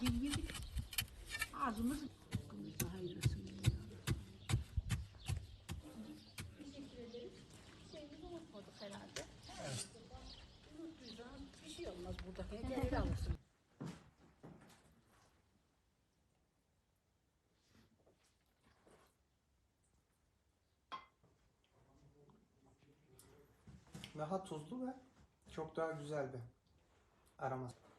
Ahil yedik. Ağzımız hakkımızda hayırlısın. Bir şey olmaz burada. Gelir alırsın. Daha tuzlu ve çok daha güzel bir aroması.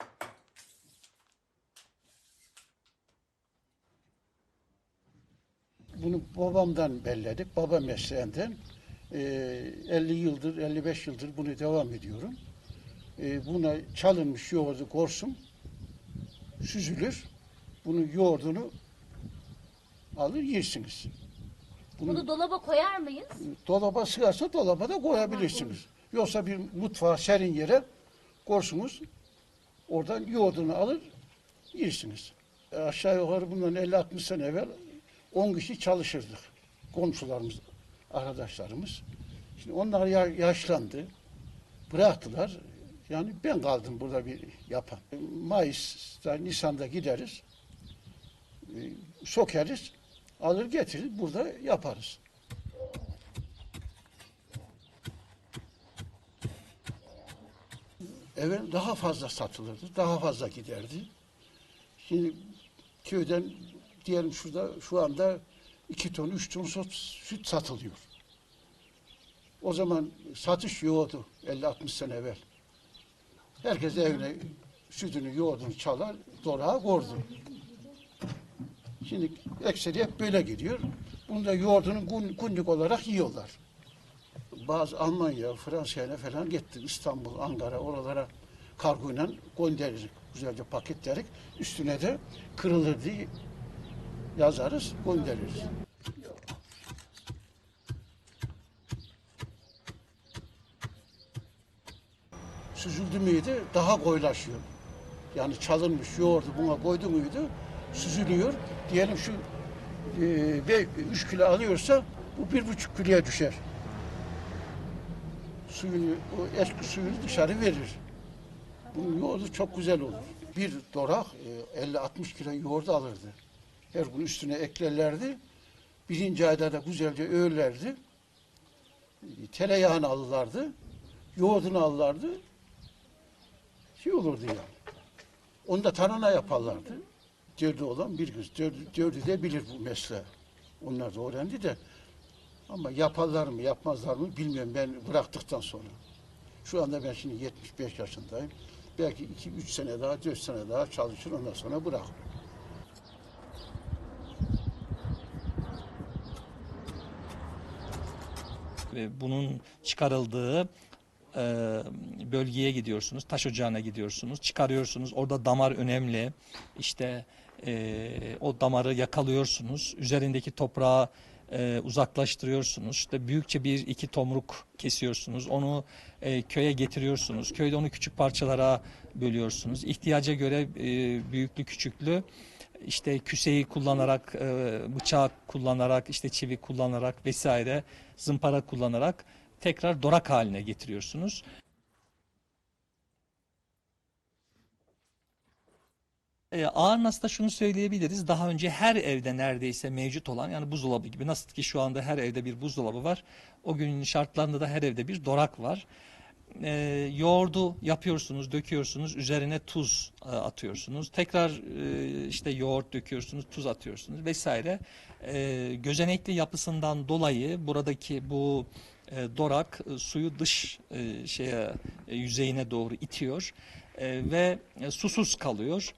Bunu babamdan belledik, baba mesleğinden. Ee, 50 yıldır, 55 yıldır bunu devam ediyorum. Ee, buna çalınmış yoğurdu korsum, süzülür. Bunun yoğurdunu alır yersiniz. Bunu Bunu dolaba koyar mıyız? dolaba sığarsa dolaba da koyabilirsiniz. Yoksa bir mutfağa serin yere korsunuz. Oradan yoğurdunu alır yersiniz. E, Aşağı yukarı bundan 50-60 sene evvel 10 kişi çalışırdık. Komşularımız, arkadaşlarımız. Şimdi onlar ya- yaşlandı. Bıraktılar. Yani ben kaldım burada bir yapan. Mayıs'ta, Nisan'da gideriz. E, Sokeriz. Alır getirir. Burada yaparız. Evvel daha fazla satılırdı, daha fazla giderdi. Şimdi köyden diyelim şurada şu anda iki ton, üç ton süt, satılıyor. O zaman satış yoğurdu 50-60 sene evvel. Herkes evine sütünü, yoğurdunu çalar, dorağa kordu. Şimdi ekseriyet böyle gidiyor. Bunu da yoğurdunu gün, günlük olarak yiyorlar bazı Almanya, Fransa'ya falan gittik. İstanbul, Ankara oralara kargoyla göndeririz. Güzelce paketlerik. Üstüne de kırılır diye yazarız, göndeririz. Süzüldü müydü daha koyulaşıyor. Yani çalınmış yoğurdu buna koydu muydu süzülüyor. Diyelim şu e, ve 3 kilo alıyorsa bu bir buçuk kiloya düşer suyunu, o eski suyunu dışarı verir. Bunun yoğurdu çok güzel olur. Bir dorak e, 50-60 kilo yoğurt alırdı. Her gün üstüne eklerlerdi. Birinci ayda da güzelce öğürlerdi. E, Tereyağını alırlardı. Yoğurdunu alırlardı. Şey olurdu yani. Onu da tarhana yaparlardı. Dördü olan bir kız. Dördü, dördü de bilir bu mesleği. Onlar da öğrendi de. Ama yaparlar mı yapmazlar mı bilmiyorum ben bıraktıktan sonra. Şu anda ben şimdi 75 yaşındayım. Belki 2-3 sene daha 4 sene daha çalışır ondan sonra bırakırım. Bunun çıkarıldığı e, bölgeye gidiyorsunuz, taş ocağına gidiyorsunuz, çıkarıyorsunuz. Orada damar önemli. İşte e, o damarı yakalıyorsunuz. Üzerindeki toprağı e, uzaklaştırıyorsunuz. İşte büyükçe bir iki tomruk kesiyorsunuz. Onu e, köye getiriyorsunuz. Köyde onu küçük parçalara bölüyorsunuz. İhtiyaca göre e, büyüklü küçüklü işte küseyi kullanarak, e, bıçak kullanarak, işte çivi kullanarak vesaire zımpara kullanarak tekrar dorak haline getiriyorsunuz. E, ağır nasda şunu söyleyebiliriz. Daha önce her evde neredeyse mevcut olan yani buzdolabı gibi nasıl ki şu anda her evde bir buzdolabı var. O günün şartlarında da her evde bir dorak var. E, yoğurdu yapıyorsunuz, döküyorsunuz, üzerine tuz e, atıyorsunuz. Tekrar e, işte yoğurt döküyorsunuz, tuz atıyorsunuz vesaire. E, gözenekli yapısından dolayı buradaki bu e, dorak e, suyu dış e, şeye e, yüzeyine doğru itiyor e, ve e, susuz kalıyor.